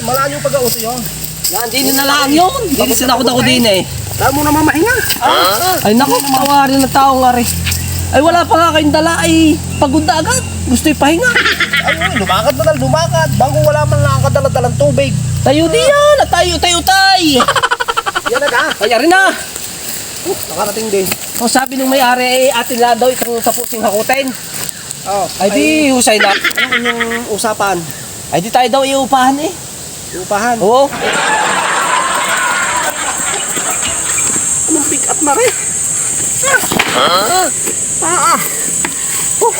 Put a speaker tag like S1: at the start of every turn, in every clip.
S1: Malayo pag-auto yun.
S2: Yan, din na lang yun. Hindi sinakot ako din eh.
S1: Kaya mo naman mahinga.
S2: Ay naku, tawarin ng tao nga rin. Ay wala pa nga kayong dala ay pagod na agad. Gusto pahinga.
S1: Ay, lumakad na lang, lumakad. Bago wala man lang kadala-dalang tubig.
S2: Tayo di yan. At tayo, tayo, tay.
S1: Yan na ka.
S2: Kaya rin na.
S1: Nakarating din.
S2: O sabi nung may-ari, eh, atin na daw itong tapusing hakutin.
S1: Oh,
S2: Ay di, husay na.
S1: Ano yung usapan?
S2: Ay di tayo daw iupahan eh.
S1: Upahan.
S2: Oo.
S1: Anong pick up na rin? Ah! Ah! ah. Oh.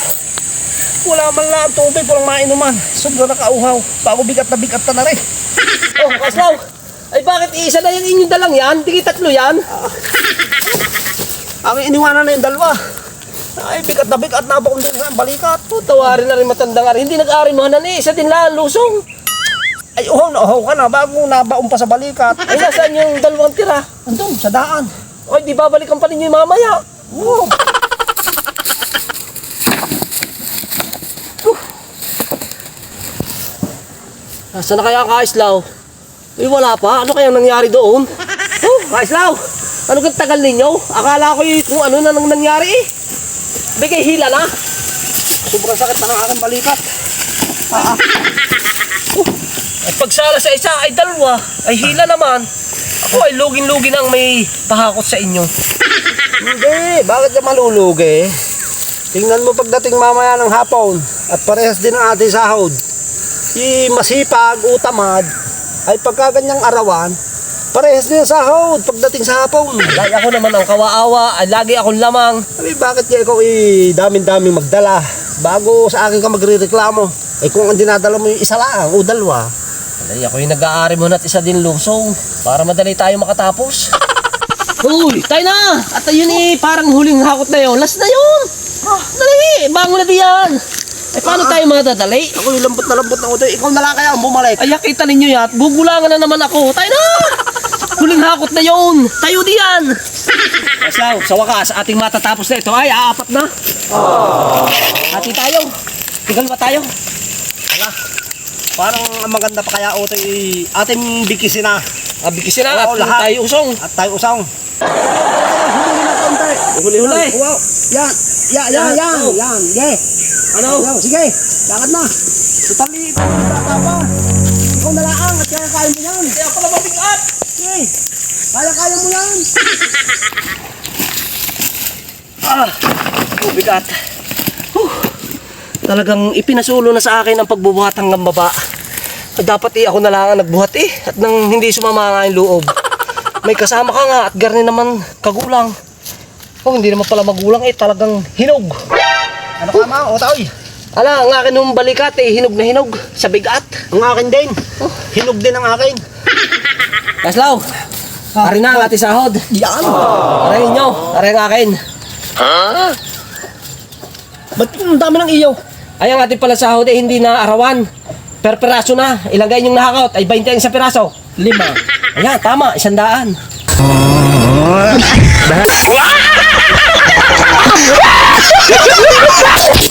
S1: Wala man lang tubig, walang mainuman. Sobrang nakauhaw. Bago bigat na bigat na na rin.
S2: Oh, kaslaw. Ay bakit isa na yung inyong dalang yan? Di tatlo yan.
S1: Ang iniwanan na yung dalawa. Ay, bigat na bigat na ako din sa balikat.
S2: Oh, tawarin na rin matanda nga rin. Hindi nag-ari mo na eh. Isa din lang, lusong.
S1: Ay, uhaw na uhaw ka na bago nabaon pa sa balikat.
S2: Ay nasaan yung dalawang tira?
S1: Andun, sa daan.
S2: Ay di babalikan pa ninyo yung mamaya.
S1: Oo.
S2: Nasaan na kaya ang kaislaw? Eh wala pa. Ano kaya nangyari doon? Oh, kaislaw! Ano kang tagal ninyo? Akala ko yung kung ano na nang nangyari eh. Bigay hila na.
S1: Sobrang sakit na ng aking balikat.
S2: At pagsala sa isa ay dalawa, ay hila naman. Ako ay lugin-lugin ang may pahakot sa inyo.
S1: Hindi, bakit ka malulugi? Tingnan mo pagdating mamaya ng hapon at parehas din ang ating sahod. I masipag, utamad, ay pagkaganyang arawan, parehas din ang sahod pagdating sa hapon.
S2: Lagi ako naman ang kawaawa, ay lagi akong lamang.
S1: Sabi, bakit kaya ikaw i daming-daming magdala bago sa akin ka magre-reklamo? Eh kung ang dinadala mo yung isa lang o dalawa,
S2: Ay, ako yung nag-aari mo na't isa din lusong para madali tayo makatapos. Uy, tayo na! At ayun eh, parang huling hakot na yun. Last na yun! Ah, dali! Bangon na diyan! Ay, paano tayo madadali?
S1: ako yung lambot na lambot na utoy, ikaw na lang kaya ang bumalik.
S2: Ay, kita ninyo yan. Bubulangan na naman ako. Tayo na! Huling hakot na yun! Tayo diyan! Asaw, sa wakas, ating matatapos na ito. Ay, aapat na. Ati tayo. Tigal ba tayo?
S1: Parang ang maganda pa kaya utoy, i- ating bikisin na
S2: Ah, bigisin na. At
S1: lahat.
S2: tayo usong.
S1: at tayo konti.
S2: Huli-huli.
S1: Wow. Yan. Yan, yan, yan. Yan. Sige.
S2: Ano?
S1: Yan, sige. Lakad na. Tutali. Tutali pa. Ikaw na lang at kaya kaya mo yan.
S2: Kaya pala mabigat!
S1: Sige. Kaya kaya mo yan.
S2: Ah, oh, bigat. Huh. Talagang ipinasulo na sa akin ang pagbubuhat hanggang baba. Dapat eh ako na lang ang nagbuhat eh at nang hindi sumama nga yung loob. May kasama ka nga at garni naman kagulang. Oh, hindi naman pala magulang eh, talagang hinog.
S1: Ano ka ma? O taoy.
S2: Ala, ang akin nung balikat eh, hinog na hinog sa bigat.
S1: Ang akin din. Hinog din ang akin.
S2: Kaslaw, ari na ang ating sahod.
S1: Yan.
S2: Aray nyo, aray ang akin.
S1: Ba't ang dami ng iyo?
S2: Ay, ang ating pala sahod eh, hindi na arawan. Per peraso na. Ilagay yung nakakot ay 20 ang sa peraso. Lima. Ayan, tama. Isang daan.